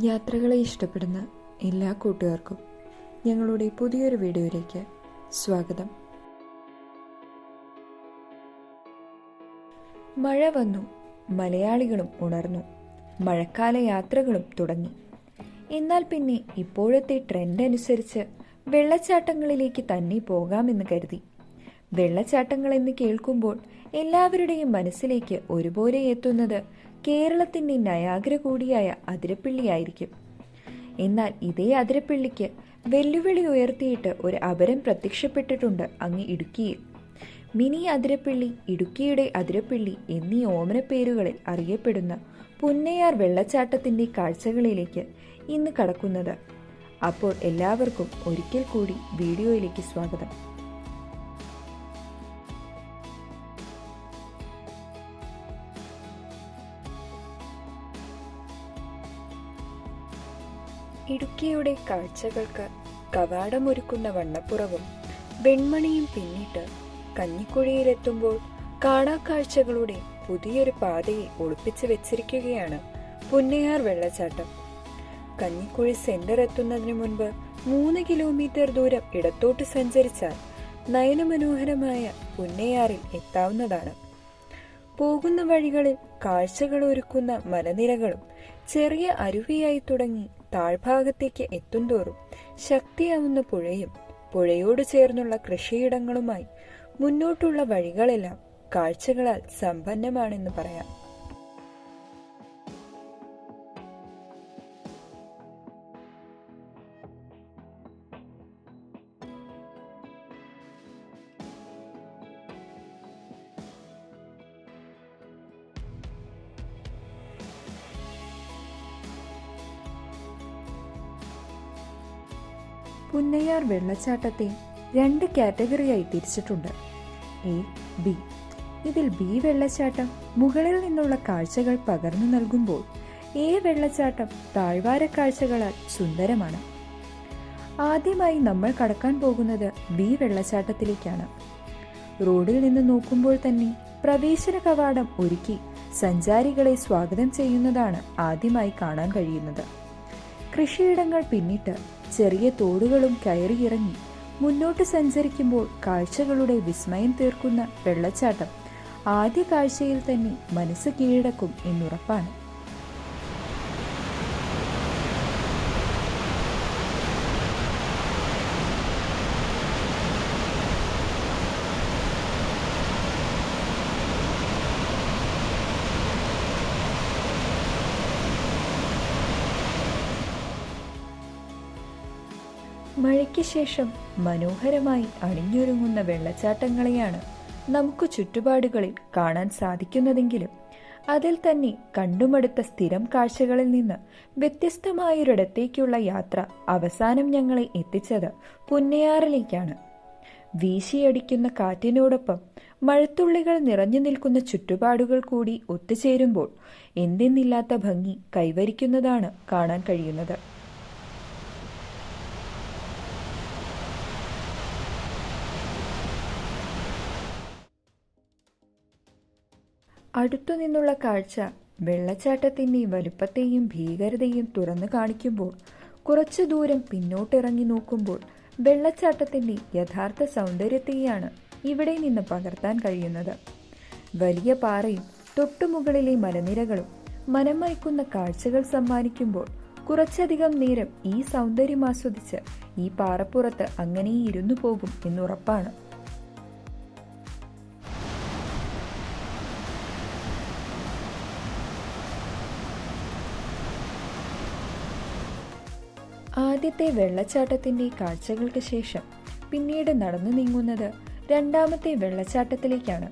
യാത്രകളെ ഇഷ്ടപ്പെടുന്ന എല്ലാ കൂട്ടുകാർക്കും ഞങ്ങളുടെ പുതിയൊരു വീഡിയോയിലേക്ക് സ്വാഗതം. മഴ വന്നു മലയാളികളും ഉണർന്നു മഴക്കാല യാത്രകളും തുടങ്ങി. എന്നാൽ പിന്നെ ഇപ്പോഴത്തെ ട്രെൻഡ് അനുസരിച്ച് വെള്ളച്ചാട്ടങ്ങളിലേക്ക് തന്നെ പോകാമെന്ന് കരുതി. വെള്ളച്ചാട്ടങ്ങൾ എന്ന് കേൾക്കുമ്പോൾ എല്ലാവരുടെയും മനസ്സിലേക്ക് ഒരുപോലെ എത്തുന്നത് കേരളത്തിന്റെ നയാഗ്ര കൂടിയായ അതിരപ്പിള്ളിയായിരിക്കും. എന്നാൽ ഇതേ അതിരപ്പിള്ളിക്ക് വെല്ലുവിളി ഉയർത്തിയിട്ട് ഒരു അപരം പ്രത്യക്ഷപ്പെട്ടിട്ടുണ്ട് അങ്ങ് ഇടുക്കിയിൽ. മിനി അതിരപ്പിള്ളി ഇടുക്കിയുടെ അതിരപ്പിള്ളി എന്നീ ഓമനപ്പേരുകളിൽ അറിയപ്പെടുന്ന പുന്നയാർ വെള്ളച്ചാട്ടത്തിന്റെ കാഴ്ചകളിലേക്ക് ഇന്ന് കടക്കുന്നത്. അപ്പോൾ എല്ലാവർക്കും ഒരിക്കൽ കൂടി വീഡിയോയിലേക്ക് സ്വാഗതം. ഇടുക്കിയുടെ കാഴ്ചകൾക്ക് കവാടമൊരുക്കുന്ന വണ്ണപ്പുറവും വെൺമണിയും പിന്നിട്ട് കഞ്ഞിക്കുഴിയിലെത്തുമ്പോൾ കാണാക്കാഴ്ചകളുടെ പുതിയൊരു പാതയെ ഒളിപ്പിച്ചു വെച്ചിരിക്കുകയാണ് പുന്നയാർ വെള്ളച്ചാട്ടം. കഞ്ഞിക്കുഴി സെന്റർ എത്തുന്നതിന് മുൻപ് മൂന്ന് കിലോമീറ്റർ ദൂരം ഇടത്തോട്ട് സഞ്ചരിച്ചാൽ നയനമനോഹരമായ പുന്നയാറിൽ എത്താവുന്നതാണ്. പോകുന്ന വഴികളിൽ കാഴ്ചകൾ ഒരുക്കുന്ന മലനിരകളും ചെറിയ അരുവിയായി തുടങ്ങി താഴ്ഭാഗത്തേക്ക് എത്തുന്തോറും ശക്തിയാവുന്ന പുഴയും പുഴയോട് ചേർന്നുള്ള കൃഷിയിടങ്ങളുമായി മുന്നോട്ടുള്ള വഴികളെല്ലാം കാഴ്ചകളാൽ സമ്പന്നമാണെന്ന് പറയാം. പുന്നയാർ വെള്ളച്ചാട്ടത്തെ രണ്ട് കാറ്റഗറിയായി തിരിച്ചിട്ടുണ്ട്. A B. ഇതിൽ ബി വെള്ളച്ചാട്ടം മുകളിൽ നിന്നുള്ള കാഴ്ചകൾ പകർന്നു നൽകുമ്പോൾ എ വെള്ളച്ചാട്ടം താഴ്വാര കാഴ്ചകളാൽ സുന്ദരമാണ്. ആദ്യമായി നമ്മൾ കടക്കാൻ പോകുന്നത് ബി വെള്ളച്ചാട്ടത്തിലേക്കാണ്. റോഡിൽ നിന്ന് നോക്കുമ്പോൾ തന്നെ പ്രവേശന കവാടം ഒരുക്കി സഞ്ചാരികളെ സ്വാഗതം ചെയ്യുന്നതാണ് ആദ്യമായി കാണാൻ കഴിയുന്നത്. കൃഷിയിടങ്ങൾ പിന്നിട്ട് ചെറിയ തോടുകളും കയറിയിറങ്ങി. മുന്നോട്ട് സഞ്ചരിക്കുമ്പോൾ കാഴ്ചകളുടെ വിസ്മയം തീർക്കുന്ന വെള്ളച്ചാട്ടം ആദ്യ കാഴ്ചയിൽ തന്നെ മനസ്സ് കീഴടക്കും എന്നുറപ്പാണ്. മഴയ്ക്ക് ശേഷം മനോഹരമായി അണിഞ്ഞൊരുങ്ങുന്ന വെള്ളച്ചാട്ടങ്ങളെയാണ് നമുക്ക് ചുറ്റുപാടുകളിൽ കാണാൻ സാധിക്കുന്നതെങ്കിലും അതിൽ തന്നെ കണ്ടുമടുത്ത സ്ഥിരം കാഴ്ചകളിൽ നിന്ന് വ്യത്യസ്തമായൊരിടത്തേക്കുള്ള യാത്ര അവസാനം ഞങ്ങളെ എത്തിച്ചത് പുന്നയാറിലേക്കാണ്. വീശിയടിക്കുന്ന കാറ്റിനോടൊപ്പം മഴത്തുള്ളികൾ നിറഞ്ഞു നിൽക്കുന്ന ചുറ്റുപാടുകൾ കൂടി ഒത്തുചേരുമ്പോൾ എന്തെന്നില്ലാത്ത ഭംഗി കൈവരിക്കുന്നതാണ് കാണാൻ കഴിയുന്നത്. അടുത്തുനിന്നുള്ള കാഴ്ച വെള്ളച്ചാട്ടത്തിന്റെയും വലുപ്പത്തെയും ഭീകരതയും തുറന്നു കാണിക്കുമ്പോൾ കുറച്ചു ദൂരം പിന്നോട്ടിറങ്ങി നോക്കുമ്പോൾ വെള്ളച്ചാട്ടത്തിന്റെ യഥാർത്ഥ സൗന്ദര്യത്തെയാണ് ഇവിടെ നിന്ന് പകർത്താൻ കഴിയുന്നത്. വലിയ പാറയും തൊട്ടുമുകളിലെ മലനിരകളും മനമയക്കുന്ന കാഴ്ചകൾ സമ്മാനിക്കുമ്പോൾ കുറച്ചധികം നേരം ഈ സൗന്ദര്യം ആസ്വദിച്ച് ഈ പാറപ്പുറത്ത് അങ്ങനെ ഇരുന്നു പോകും എന്നുറപ്പാണ്. ആദ്യത്തെ വെള്ളച്ചാട്ടത്തിന്റെ കാഴ്ചകൾക്ക് ശേഷം പിന്നീട് നടന്നു നീങ്ങുന്നത് രണ്ടാമത്തെ വെള്ളച്ചാട്ടത്തിലേക്കാണ്.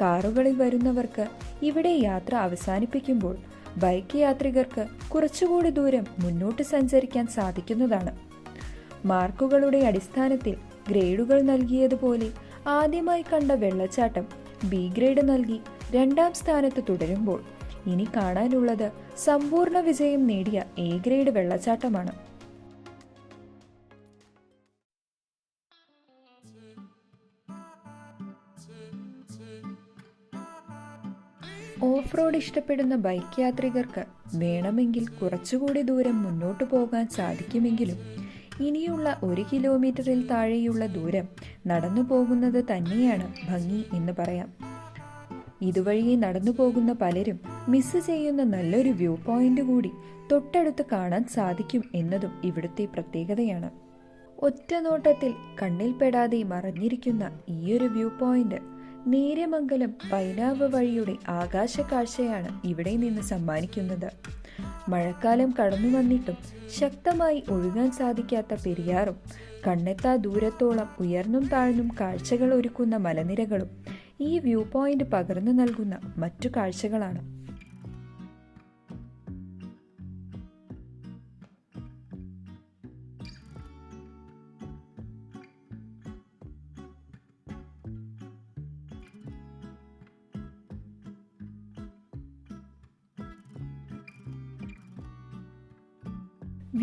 കാറുകളിൽ വരുന്നവർക്ക് ഇവിടെ യാത്ര അവസാനിപ്പിക്കുമ്പോൾ ബൈക്ക് യാത്രികർക്ക് കുറച്ചുകൂടി ദൂരം മുന്നോട്ട് സഞ്ചരിക്കാൻ സാധിക്കുന്നതാണ്. മാർക്കുകളുടെ അടിസ്ഥാനത്തിൽ ഗ്രേഡുകൾ നൽകിയതുപോലെ ആദ്യമായി കണ്ട വെള്ളച്ചാട്ടം ബി ഗ്രേഡ് നൽകി രണ്ടാം സ്ഥാനത്ത് തുടരുമ്പോൾ ഇനി കാണാനുള്ളത് സമ്പൂർണ വിജയം നേടിയ എ ഗ്രേഡ് വെള്ളച്ചാട്ടമാണ്. റോഡ് ഇഷ്ടപ്പെടുന്ന ബൈക്ക് യാത്രികർക്ക് വേണമെങ്കിൽ കുറച്ചുകൂടി ദൂരം മുന്നോട്ട് പോകാൻ സാധിക്കുമെങ്കിലും ഇനിയുള്ള ഒരു കിലോമീറ്ററിൽ താഴെയുള്ള ദൂരം നടന്നു പോകുന്നത് തന്നെയാണ് ഭംഗി എന്ന് പറയാം. ഇതുവഴി നടന്നു പോകുന്ന പലരും മിസ് ചെയ്യുന്ന നല്ലൊരു വ്യൂ പോയിന്റ് കൂടി തൊട്ടടുത്ത് കാണാൻ സാധിക്കും എന്നതും ഇവിടുത്തെ പ്രത്യേകതയാണ്. ഒറ്റ നോട്ടത്തിൽ കണ്ണിൽപ്പെടാതെ മറഞ്ഞിരിക്കുന്ന ഈയൊരു വ്യൂ പോയിന്റ് നേര്യമംഗലം പൈനാവ് വഴിയുടെ ആകാശ കാഴ്ചയാണ് ഇവിടെ നിന്ന് സമ്മാനിക്കുന്നത്. മഴക്കാലം കടന്നു വന്നിട്ടും ശക്തമായി ഒഴുകാൻ സാധിക്കാത്ത പെരിയാറും കണ്ണെത്താ ദൂരത്തോളം ഉയർന്നും താഴ്ന്നും കാഴ്ചകൾ ഒരുക്കുന്ന മലനിരകളും ഈ വ്യൂ പോയിന്റ് പകർന്നു നൽകുന്ന മറ്റു കാഴ്ചകളാണ്.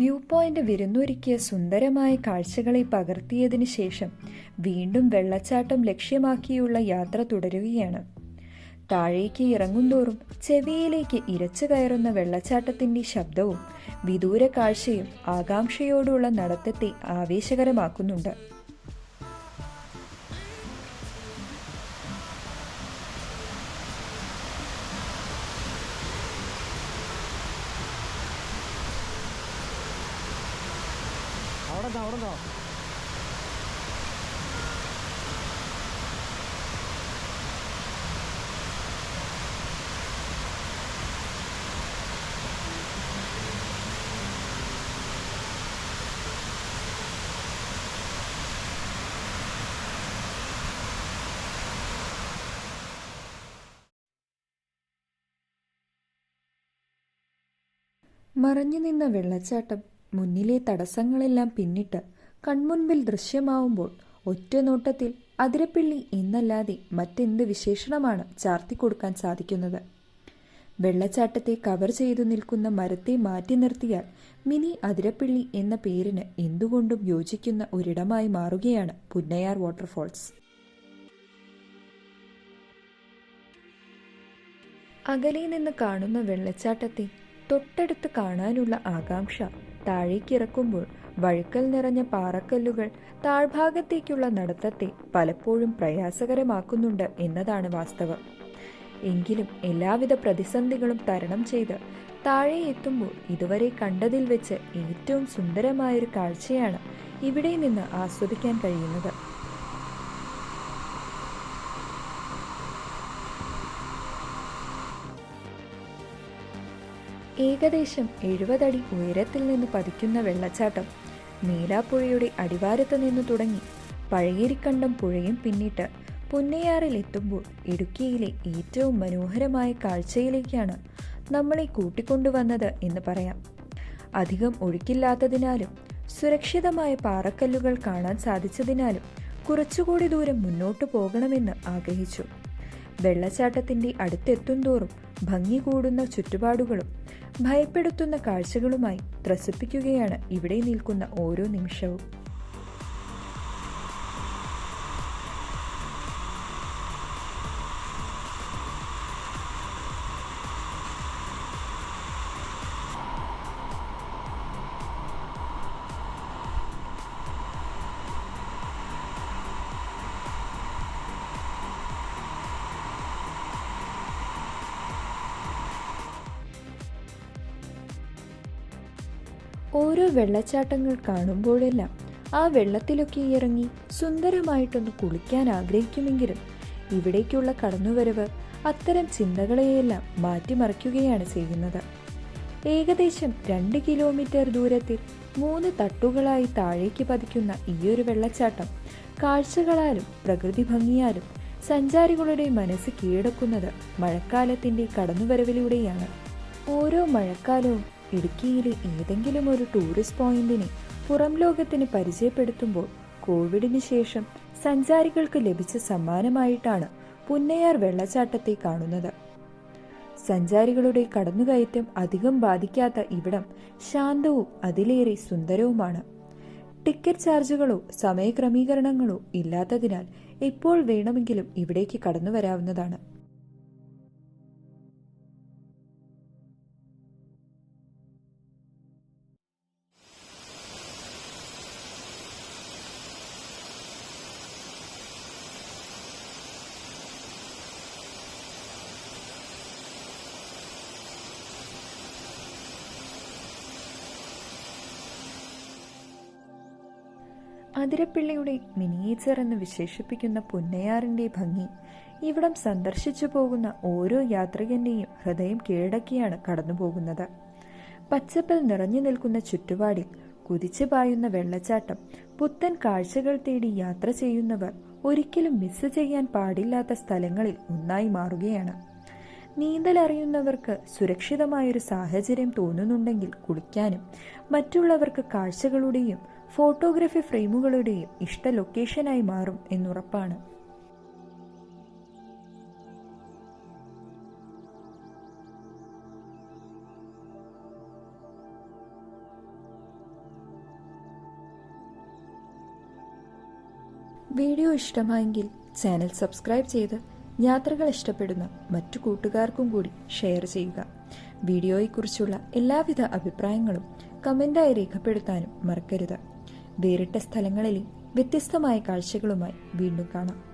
വ്യൂ പോയിന്റ് വിരുന്നൊരുക്കിയ സുന്ദരമായ കാഴ്ചകളെ പകർത്തിയതിന് ശേഷം വീണ്ടും വെള്ളച്ചാട്ടം ലക്ഷ്യമാക്കിയുള്ള യാത്ര തുടരുകയാണ്. താഴേക്ക് ഇറങ്ങുന്തോറും ചെവിയിലേക്ക് ഇരച്ചു കയറുന്ന വെള്ളച്ചാട്ടത്തിന്റെ ശബ്ദവും വിദൂര കാഴ്ചയും ആകാംക്ഷയോടുള്ള നടത്തത്തെ ആവേശകരമാക്കുന്നുണ്ട്. അവിടെ നിന്നോ, അവിടെ നിന്നോ. മറഞ്ഞു നിന്ന വെള്ളച്ചാട്ടം മുന്നിലെ തടസ്സങ്ങളെല്ലാം പിന്നിട്ട് കൺമുൻപിൽ ദൃശ്യമാവുമ്പോൾ ഒറ്റ നോട്ടത്തിൽ അതിരപ്പിള്ളി എന്നല്ലാതെ മറ്റെന്ത് വിശേഷണമാണ് ചാർത്തിക്കൊടുക്കാൻ സാധിക്കുന്നത്? വെള്ളച്ചാട്ടത്തെ കവർ ചെയ്തു നിൽക്കുന്ന മരത്തെ മാറ്റി നിർത്തിയാൽ മിനി അതിരപ്പിള്ളി എന്ന പേരിന് എന്തുകൊണ്ടും യോജിക്കുന്ന ഒരിടമായി മാറുകയാണ് പുന്നയാർ വാട്ടർഫോൾസ്. അകലെ നിന്ന് കാണുന്ന വെള്ളച്ചാട്ടത്തെ തൊട്ടടുത്ത് കാണാനുള്ള ആകാംക്ഷ താഴേക്കിറക്കുമ്പോൾ വഴുക്കൽ നിറഞ്ഞ പാറക്കല്ലുകൾ താഴ്ഭാഗത്തേക്കുള്ള നടത്തത്തെ പലപ്പോഴും പ്രയാസകരമാക്കുന്നുണ്ട് എന്നതാണ് വാസ്തവം. എങ്കിലും എല്ലാവിധ പ്രതിസന്ധികളും തരണം ചെയ്ത് താഴെ എത്തുമ്പോൾ ഇതുവരെ കണ്ടതിൽ വെച്ച് ഏറ്റവും സുന്ദരമായൊരു കാഴ്ചയാണ് ഇവിടെ നിന്ന് ആസ്വദിക്കാൻ കഴിയുന്നത്. ഏകദേശം എഴുപതടി ഉയരത്തിൽ നിന്ന് പതിക്കുന്ന വെള്ളച്ചാട്ടം നീലാപ്പുഴയുടെ അടിവാരത്ത് നിന്ന് തുടങ്ങി പഴയരിക്കണ്ടം പുഴയും പിന്നിട്ട് പുന്നയാറിൽ എത്തുമ്പോൾ ഇടുക്കിയിലെ ഏറ്റവും മനോഹരമായ കാഴ്ചയിലേക്കാണ് നമ്മളെ കൂട്ടിക്കൊണ്ടുവന്നത് എന്ന് പറയാം. അധികം ഒഴുക്കില്ലാത്തതിനാലും സുരക്ഷിതമായ പാറക്കല്ലുകൾ കാണാൻ സാധിച്ചതിനാലും കുറച്ചുകൂടി ദൂരം മുന്നോട്ട് പോകണമെന്ന് ആഗ്രഹിച്ചു. വെള്ളച്ചാട്ടത്തിന്റെ അടുത്തെത്തുന്തോറും ഭംഗി കൂടുന്ന ചുറ്റുപാടുകളും ഭയപ്പെടുത്തുന്ന കാഴ്ചകളുമായി ത്രസിപ്പിക്കുകയാണ് ഇവിടെ നിൽക്കുന്ന ഓരോ നിമിഷവും. ഓരോ വെള്ളച്ചാട്ടങ്ങൾ കാണുമ്പോഴെല്ലാം ആ വെള്ളത്തിലൊക്കെ ഇറങ്ങി സുന്ദരമായിട്ടൊന്ന് കുളിക്കാൻ ആഗ്രഹിക്കുമെങ്കിലും ഇവിടേക്കുള്ള കടന്നുവരവ് അത്തരം ചിന്തകളെയെല്ലാം മാറ്റിമറിക്കുകയാണ് ചെയ്യുന്നത്. ഏകദേശം രണ്ട് കിലോമീറ്റർ ദൂരത്തിൽ മൂന്ന് തട്ടുകളായി താഴേക്ക് പതിക്കുന്ന ഈയൊരു വെള്ളച്ചാട്ടം കാഴ്ചകളാലും പ്രകൃതി ഭംഗിയാലും സഞ്ചാരികളുടെ മനസ്സ് കീഴടക്കുന്നത് മഴക്കാലത്തിന്റെ കടന്നുവരവിലൂടെയാണ്. ഓരോ മഴക്കാലവും ഇടുക്കിയിലെ ഏതെങ്കിലും ഒരു ടൂറിസ്റ്റ് പോയിന്റിനെ പുറം ലോകത്തിന് പരിചയപ്പെടുത്തുമ്പോൾ കോവിഡിന് ശേഷം സഞ്ചാരികൾക്ക് ലഭിച്ച സമ്മാനമായിട്ടാണ് പുന്നയാർ വെള്ളച്ചാട്ടത്തെ കാണുന്നത്. സഞ്ചാരികളുടെ കടന്നുകയറ്റം അധികം ബാധിക്കാത്ത ഇവിടം ശാന്തവും അതിലേറെ സുന്ദരവുമാണ്. ടിക്കറ്റ് ചാർജുകളോ സമയക്രമീകരണങ്ങളോ ഇല്ലാത്തതിനാൽ എപ്പോൾ വേണമെങ്കിലും ഇവിടേക്ക് കടന്നു വരാവുന്നതാണ് ആതിരപ്പിള്ളിയുടെ മിനിയേച്ചർ എന്ന് വിശേഷിപ്പിക്കുന്ന പുന്നയാറിന്റെ ഭംഗി ഇവിടം സന്ദർശിച്ചു പോകുന്ന ഓരോ യാത്രികന്റെയും ഹൃദയം കീഴടക്കിയാണ് കടന്നുപോകുന്നത്. പച്ചപ്പിൽ നിറഞ്ഞു നിൽക്കുന്ന ചുറ്റുപാടിൽ കുതിച്ചു പായുന്ന വെള്ളച്ചാട്ടം പുത്തൻ കാഴ്ചകൾ തേടി യാത്ര ചെയ്യുന്നവർ ഒരിക്കലും മിസ് ചെയ്യാൻ പാടില്ലാത്ത സ്ഥലങ്ങളിൽ ഒന്നായി മാറുകയാണ്. നീന്തൽ അറിയുന്നവർക്ക് സുരക്ഷിതമായൊരു സാഹചര്യം തോന്നുന്നുണ്ടെങ്കിൽ കുളിക്കാനും മറ്റുള്ളവർക്ക് കാഴ്ചകളുടെയും ഫോട്ടോഗ്രാഫി ഫ്രെയിമുകളുടെയും ഇഷ്ട ലൊക്കേഷനായി മാറും എന്നുറപ്പാണ്. വീഡിയോ ഇഷ്ടമായെങ്കിൽ ചാനൽ സബ്സ്ക്രൈബ് ചെയ്ത് യാത്രകൾ ഇഷ്ടപ്പെടുന്ന മറ്റു കൂട്ടുകാർക്കും കൂടി ഷെയർ ചെയ്യുക. വീഡിയോയെക്കുറിച്ചുള്ള എല്ലാവിധ അഭിപ്രായങ്ങളും കമന്റായി രേഖപ്പെടുത്താനും മറക്കരുത്. വേറിട്ട സ്ഥലങ്ങളിലെ വ്യത്യസ്തമായ കാഴ്ചകളുമായി വീണ്ടും കാണാം